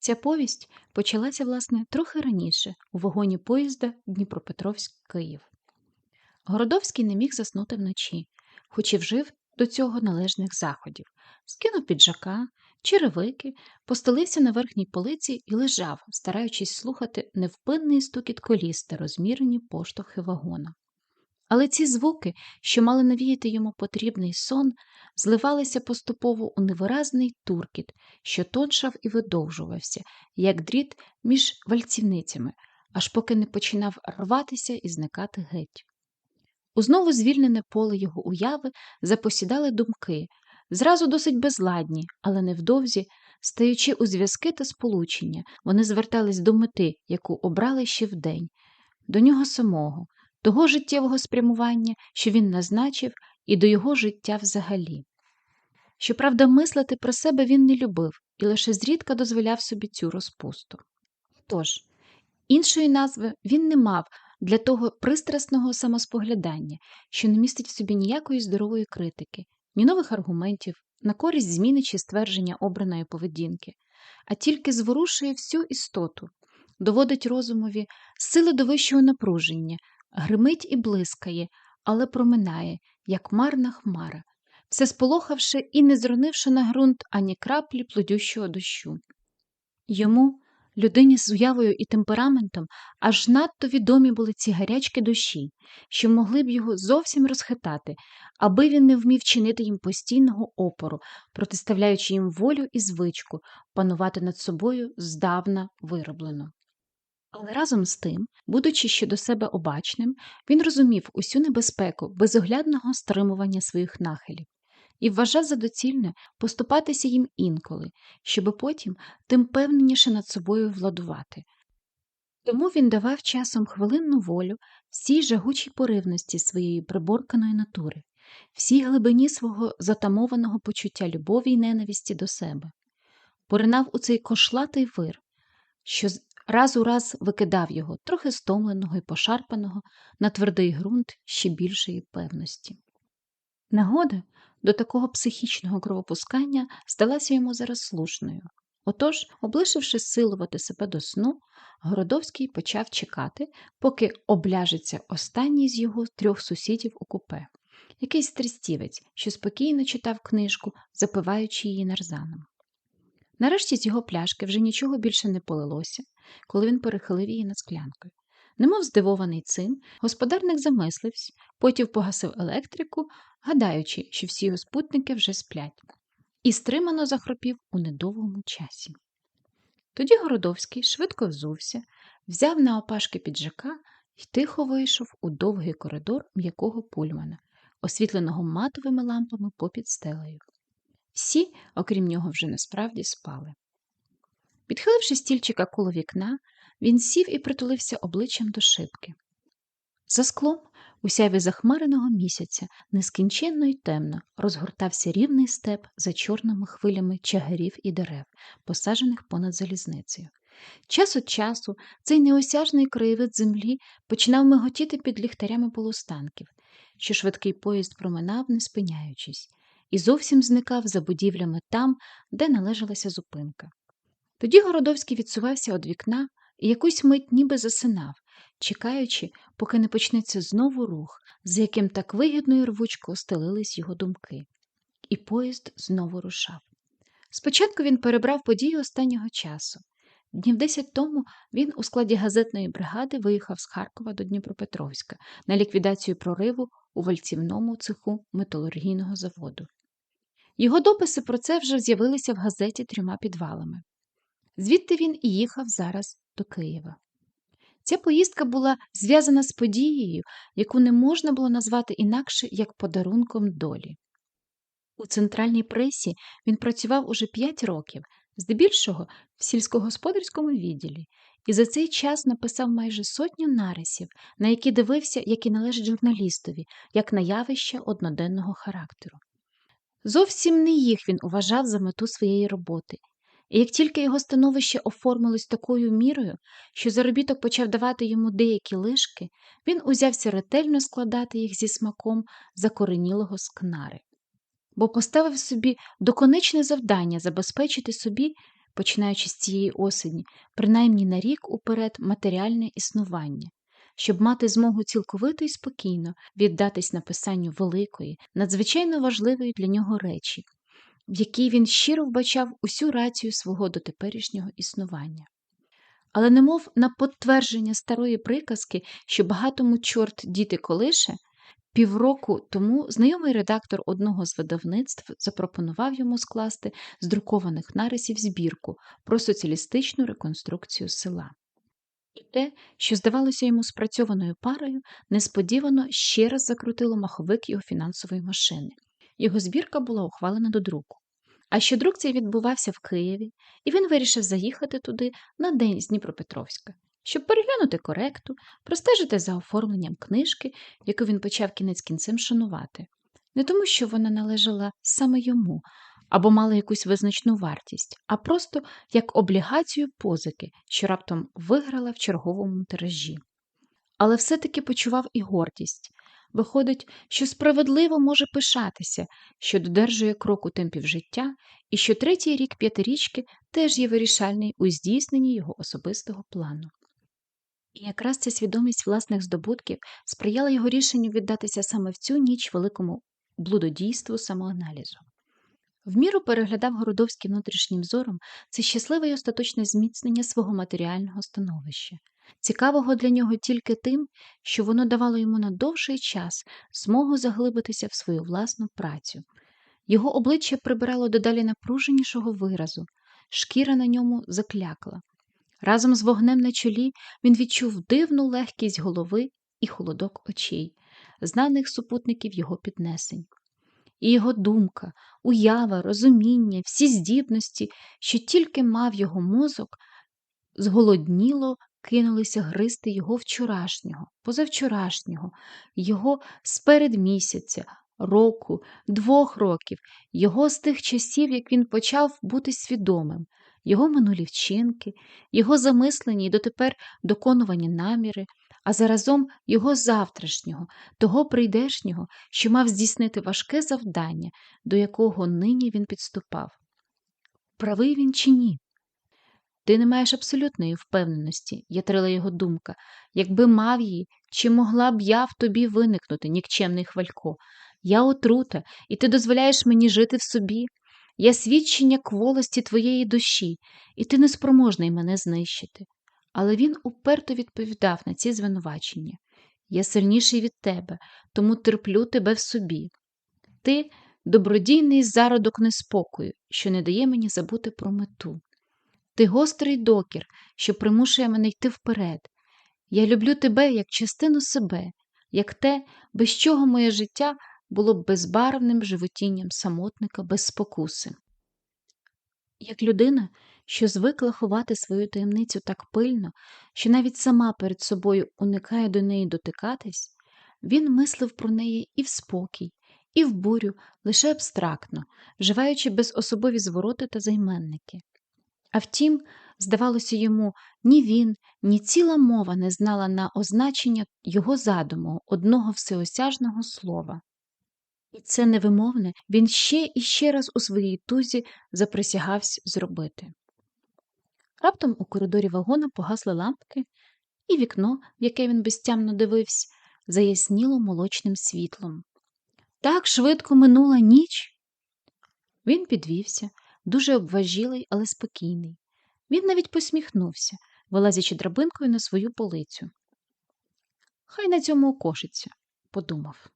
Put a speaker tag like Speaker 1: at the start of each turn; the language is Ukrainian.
Speaker 1: Ця повість почалася, власне, трохи раніше, у вагоні поїзда Дніпропетровськ Київ. Городовський не міг заснути вночі, хоч і вжив до цього належних заходів, скинув піджака, черевики, постелився на верхній полиці і лежав, стараючись слухати невпинний стукіт коліс та розмірені поштовхи вагона. Але ці звуки, що мали навіяти йому потрібний сон, зливалися поступово у невиразний туркіт, що тоншав і видовжувався, як дріт між вальцівницями, аж поки не починав рватися і зникати геть. У знову звільнене поле його уяви запосідали думки, зразу досить безладні, але невдовзі, стаючи у зв'язки та сполучення, вони звертались до мети, яку обрали ще вдень, до нього самого, того життєвого спрямування, що він назначив, і до його життя взагалі. Щоправда, мислити про себе він не любив і лише зрідка дозволяв собі цю розпусту. Тож, іншої назви він не мав для того пристрасного самоспоглядання, що не містить в собі ніякої здорової критики, ні нових аргументів, на користь зміни чи ствердження обраної поведінки, а тільки зворушує всю істоту, доводить розумові сили до вищого напруження, гримить і блискає, але проминає, як марна хмара, все сполохавши і не зронивши на ґрунт ані краплі плодющого дощу. Йому, людині з уявою і темпераментом, аж надто відомі були ці гарячки душі, що могли б його зовсім розхитати, аби він не вмів чинити їм постійного опору, протиставляючи їм волю і звичку, панувати над собою здавна вироблено. Але разом з тим, будучи ще до себе обачним, він розумів усю небезпеку безоглядного стримування своїх нахилів і вважав за доцільне поступатися їм інколи, щоби потім тим певніше над собою владувати. Тому він давав часом хвилинну волю всій жагучій поривності своєї приборканої натури, всій глибині свого затамованого почуття любові й ненависті до себе, поринав у цей кошлатий вир, що раз у раз викидав його, трохи стомленого і пошарпаного, на твердий ґрунт ще більшої певності. Нагода до такого психічного кровопускання сталася йому зараз слушною. Отож, облишивши силувати себе до сну, Городовський почав чекати, поки обляжеться останній з його трьох сусідів у купе, якийсь трістівець, що спокійно читав книжку, запиваючи її нарзаном. Нарешті з його пляшки вже нічого більше не полилося, коли він перехилив її над склянкою. Немов здивований цим, господарник замислився, потім погасив електрику, гадаючи, що всі його спутники вже сплять, і стримано захропів у недовгому часі. Тоді Городовський швидко взувся, взяв на опашки піджака і тихо вийшов у довгий коридор м'якого пульмана, освітленого матовими лампами попід стелею. Всі, окрім нього, вже насправді спали. Підхиливши стільчика коло вікна, він сів і притулився обличчям до шибки. За склом, у сяві захмареного місяця, нескінченно й темно, розгортався рівний степ за чорними хвилями чагарів і дерев, посаджених понад залізницею. Час від часу цей неосяжний краєвид землі починав миготіти під ліхтарями полустанків, що швидкий поїзд проминав, не спиняючись, і зовсім зникав за будівлями там, де належалася зупинка. Тоді Городовський відсувався від вікна і якусь мить ніби засинав, чекаючи, поки не почнеться знову рух, за яким так вигідно і рвучко стелились його думки. І поїзд знову рушав. Спочатку він перебрав події останнього часу. Днів десять тому він у складі газетної бригади виїхав з Харкова до Дніпропетровська на ліквідацію прориву у вальцівному цеху металургійного заводу. Його дописи про це вже з'явилися в газеті трьома підвалами. Звідти він і їхав зараз до Києва. Ця поїздка була зв'язана з подією, яку не можна було назвати інакше як подарунком долі. У центральній пресі він працював уже п'ять років, здебільшого в сільськогосподарському відділі, і за цей час написав майже сотню нарисів, на які дивився, які належать журналістові, як на явище одноденного характеру. Зовсім не їх він уважав за мету своєї роботи, і як тільки його становище оформилось такою мірою, що заробіток почав давати йому деякі лишки, він узявся ретельно складати їх зі смаком закоренілого скнари, бо поставив собі доконечне завдання забезпечити собі починаючи з цієї осені, принаймні на рік уперед матеріальне існування, щоб мати змогу цілковито і спокійно віддатись написанню великої, надзвичайно важливої для нього речі, в якій він щиро вбачав усю рацію свого дотеперішнього існування. Але немов на підтвердження старої приказки, що багатому чорт діти колише, півроку тому знайомий редактор одного з видавництв запропонував йому скласти з друкованих нарисів збірку про соціалістичну реконструкцію села. І те, що здавалося йому спрацьованою парою, несподівано ще раз закрутило маховик його фінансової машини. Його збірка була ухвалена до друку. А що друк цей відбувався в Києві, і він вирішив заїхати туди на день з Дніпропетровська, щоб переглянути коректу, простежити за оформленням книжки, яку він почав кінець кінцем шанувати, не тому, що вона належала саме йому або мала якусь визначну вартість, а просто як облігацію позики, що раптом виграла в черговому тиражі. Але все-таки почував і гордість. Виходить, що справедливо може пишатися, що додержує кроку темпів життя, і що третій рік п'ятирічки теж є вирішальний у здійсненні його особистого плану. І якраз ця свідомість власних здобутків сприяла його рішенню віддатися саме в цю ніч великому блудодійству самоаналізу. В міру переглядав Городовський внутрішнім зором це щасливе й остаточне зміцнення свого матеріального становища, цікавого для нього тільки тим, що воно давало йому на довший час змогу заглибитися в свою власну працю. Його обличчя прибирало дедалі напруженішого виразу, шкіра на ньому заклякла. Разом з вогнем на чолі він відчув дивну легкість голови і холодок очей, знаних супутників його піднесень. І його думка, уява, розуміння, всі здібності, що тільки мав його мозок, зголодніло кинулися гризти його вчорашнього, позавчорашнього, його сперед місяця, року, двох років, його з тих часів, як він почав бути свідомим, його минулі вчинки, його замислені й дотепер доконувані наміри, а заразом його завтрашнього, того прийдешнього, що мав здійснити важке завдання, до якого нині він підступав. Правий він чи ні? Ти не маєш абсолютної впевненості, ятрила його думка, якби мав її, чи могла б я в тобі виникнути, нікчемний хвалько. Я отрута, і ти дозволяєш мені жити в собі. Я свідчення кволості твоєї душі, і ти неспроможний мене знищити. Але він уперто відповідав на ці звинувачення Я сильніший від тебе, тому терплю тебе в собі. Ти добродійний зародок неспокою, що не дає мені забути про мету. Ти гострий докір, що примушує мене йти вперед. Я люблю тебе як частину себе, як те, без чого моє життя було б безбарвним животінням самотника без спокуси. Як людина, що звикла ховати свою таємницю так пильно, що навіть сама перед собою уникає до неї дотикатись, він мислив про неї і в спокій, і в бурю лише абстрактно, вживаючи без особові звороти та займенники. А втім, здавалося йому, ні він, ні ціла мова не знала на означення його задуму одного всеосяжного слова. І це невимовне він ще і ще раз у своїй тузі заприсягався зробити. Раптом у коридорі вагона погасли лампки, і вікно, в яке він безтямно дивився, заясніло молочним світлом. Так швидко минула ніч. Він підвівся, дуже обважілий, але спокійний. Він навіть посміхнувся, вилазячи драбинкою на свою полицю. Хай на цьому окошиться, подумав.